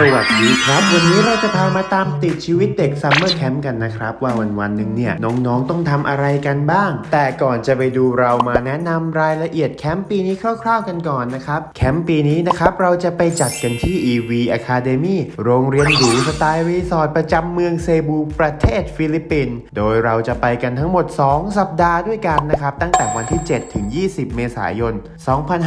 สวัสดีครับ วันนี้เราจะพามาตามติดชีวิตเด็กซัมเมอร์แคมป์กันนะครับ ว่าวันวันหนึ่งเนี่ย น้องๆต้องทำอะไรกันบ้าง แต่ก่อนจะไปดูเรามาแนะนำรายละเอียดแคมป์ปีนี้คร่าวๆกันก่อนนะครับ แคมป์ปีนี้นะครับ เราจะไปจัดกันที่ EV Academy โรงเรียนหรูสไตล์รีสอร์ทประจำเมืองเซบูประเทศฟิลิปปินส์โดยเราจะไปกันทั้งหมด 2 สัปดาห์ด้วยกันนะครับ ตั้งแต่วันที่ 7 ถึง 20 เมษายน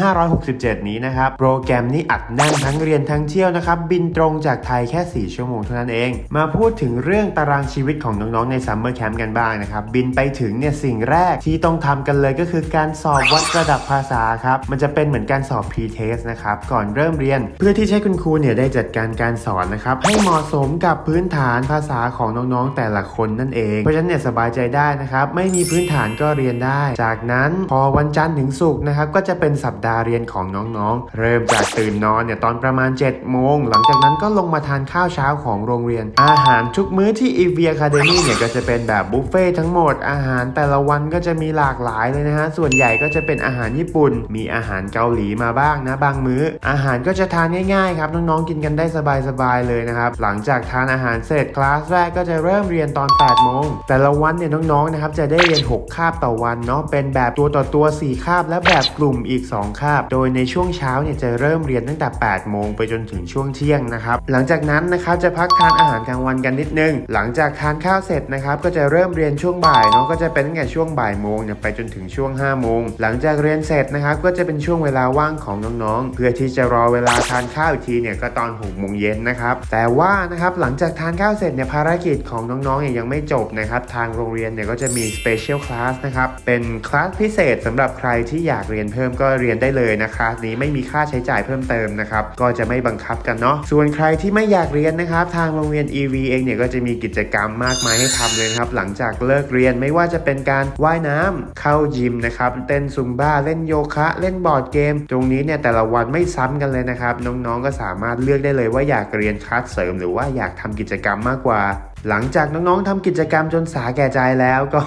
2567 นี้นะครับโปรแกรมนี้อัดแน่นทั้งเรียนทั้งเที่ยวนะครับบินตรงจากไทยแค่ 4 ชั่วโมงเท่านั้นเอง มาพูดถึงเรื่องตารางชีวิตของน้องๆในซัมเมอร์แคมป์กันบ้างนะครับ บินไปถึงเนี่ยสิ่งแรกที่ต้องทำกันเลยก็คือการสอบวัดระดับภาษาครับ มันจะเป็นเหมือนการสอบ pre-test นะครับ ก่อนเริ่มเรียน เพื่อที่ให้คุณครูเนี่ยได้จัดการการสอนนะครับ ให้เหมาะสมกับพื้นฐานภาษาของน้องๆแต่ละคนนั่นเอง เพราะฉะนั้นเนี่ยสบายใจได้นะครับ ไม่มีพื้นฐานก็เรียนได้ จากนั้นพอวันจันทร์ถึงศุกร์นะครับก็จะเป็นสัปดาห์เรียนของน้องๆ เริ่มจากตื่นนอนเนี่ยตอนประมาณ7โมงหลังจากนั้นก็ลงมาทานข้าวเช้าของโรงเรียน อาหารทุกมื้อที่ e v Academy เนี่ยก็จะเป็นแบบบุฟเฟ่ทั้งหมดอาหารแต่ละวันก็จะมีหลากหลายเลยนะฮะ ส่วนใหญ่ก็จะเป็นอาหารญี่ปุ่น มีอาหารเกาหลีมาบ้างนะบางมื้อ อาหารก็จะทานง่ายๆครับน้องๆกินกันได้สบายๆเลยนะครับ หลังจากทานอาหารเสร็จคลาสแรกก็จะเริ่มเรียนตอน8โมงแต่ละวันเนี่ยน้องๆนะครับจะได้เรียน 6 คาบต่อวันเนาะเป็นแบบตัวต่อตัว 4 คาบ และแบบกลุ่มอีก 2 คาบ โดยในช่วงเช้าเนี่ยจะเริ่มเรียนตั้งแต่8โมงไปจนถึงช่วงเที่ยงนะครับ หลังจากนั้นนะครับจะพักทานอาหารกลางวันกันนิดนึง หลังจากทานข้าวเสร็จนะครับก็จะเริ่มเรียนช่วงบ่ายเนาะก็จะเป็นตั้งแต่ช่วงบ่ายโมงเนี่ยไปจนถึงช่วง5โมงหลังจากเรียนเสร็จนะครับก็จะเป็นช่วงเวลาว่างของน้องๆ เพื่อที่จะรอเวลาทานข้าวอีกทีเนี่ยก็ตอน6โมงเย็นนะครับแต่ว่านะครับหลังจากทานข้าวเสร็จเนี่ยภารกิจของน้องๆเนี่ยยังไม่จบนะครับทางโรงเรียนเนี่ยก็จะมี special class นะครับเป็นคลาสพิเศษสำหรับใครที่อยากเรียนเพิ่มก็เรียนได้เลยนะคลาสนี้ไม่มีค่าใช้จ่ายเพิ่มเติมนะครับก็จะไม่บังคับกันเนาะส่วนใครที่ไม่อยากเรียนนะครับ ทางโรงเรียน EV เองเนี่ยก็จะมีกิจกรรมมากมายให้ทำเลยครับ หลังจากเลิกเรียนไม่ว่าจะเป็นการว่ายน้ำเข้ายิมนะครับเต้นซุมบ้าเล่นโยคะ เล่นบอร์ดเกม ตรงนี้เนี่ยแต่ละวันไม่ซ้ำกันเลยนะครับ น้องๆก็สามารถเลือกได้เลยว่าอยากเรียนคลาสเสริม หรือว่าอยากทำกิจกรรมมากกว่าหลังจากน้องๆทำกิจกรรมจนสาแก่ใจแล้วก็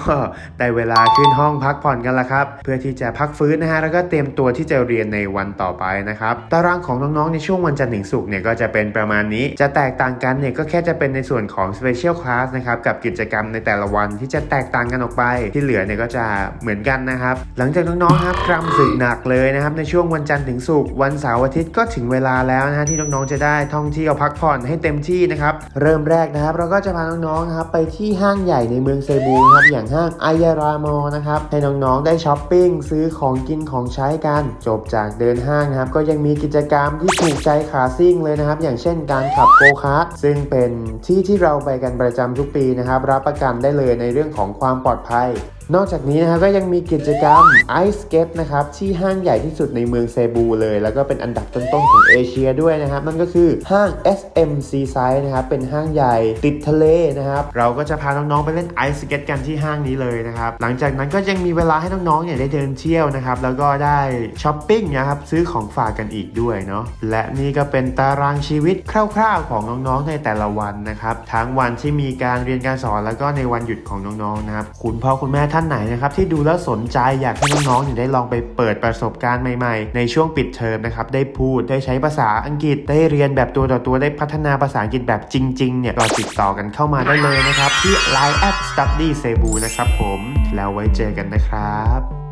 ได้เวลาขึ้นห้องพักผ่อนกันละครับ เพื่อที่จะพักฟื้นนะฮะแล้วก็เตรียมตัวที่จะเรียนในวันต่อไปนะครับตารางของน้องๆในช่วงวันจันทร์ถึงศุกร์เนี่ยก็จะเป็นประมาณนี้จะแตกต่างกันเนี่ยก็แค่จะเป็นในส่วนของ Special Class นะครับกับกิจกรรมในแต่ละวันที่จะแตกต่างกันออกไป ที่เหลือเนี่ยก็จะเหมือนกันนะครับหลังจากน้องๆครับกรำศึกหนักเลยนะครับในช่วงวันจันทร์ถึงศุกร์วันเสาร์อาทิตย์ก็ถึงเวลาแล้วนะฮะที่น้องๆจะได้ท่องเที่ยวพักผ่อนให้เต็มที่นะครับเริ่มแรกนะครับเราก็จะพาน้องๆนะครับไปที่ห้างใหญ่ในเมืองเซบูนะครับอย่างห้างอายารามอนะครับให้น้องๆได้ช้อปปิ้งซื้อของกินของใช้กัน จบจากเดินห้างนะครับก็ยังมีกิจกรรมที่ถูกใจขาซิ่งเลยนะครับ อย่างเช่นการขับโกคาร์ทซึ่งเป็นที่ที่เราไปกันประจำทุกปีนะครับ รับประกันได้เลยในเรื่องของความปลอดภัยนอกจากนี้นะครับก็ยังมีกิจกรรม Ice Skate นะครับที่ห้างใหญ่ที่สุดในเมืองเซบูเลย แล้วก็เป็นอันดับต้นๆของเอเชียด้วยนะครับนั่นก็คือห้าง SM Seaside นะครับเป็นห้างใหญ่ติดทะเลนะครับเราก็จะพาน้องๆไปเล่น Ice Skate กันที่ห้างนี้เลยนะครับหลังจากนั้นก็ยังมีเวลาให้น้องๆเนี่ยได้เดินเที่ยวนะครับแล้วก็ได้ช้อปปิ้งนะครับซื้อของฝากกันอีกด้วยเนาะและนี่ก็เป็นตารางชีวิตคร่าวๆ ของน้องๆในแต่ละวันนะครับทั้งวันที่มีการเรียนการสอนแล้วก็ในวันหยุดของน้องๆนะครับคุณพ่อคุณแม่ท่านไหนนะครับที่ดูแล้วสนใจอยากให้น้องๆได้ลองไปเปิดประสบการณ์ใหม่ๆ ในช่วงปิดเทอมนะครับได้พูดได้ใช้ภาษาอังกฤษได้เรียนแบบตัวต่อตัวได้พัฒนาภาษาอังกฤษแบบจริงๆเนี่ยเราติดต่อกันเข้ามาได้เลยนะครับที่ Line at Study Cebu นะครับผม แล้วไว้เจอกันนะครับ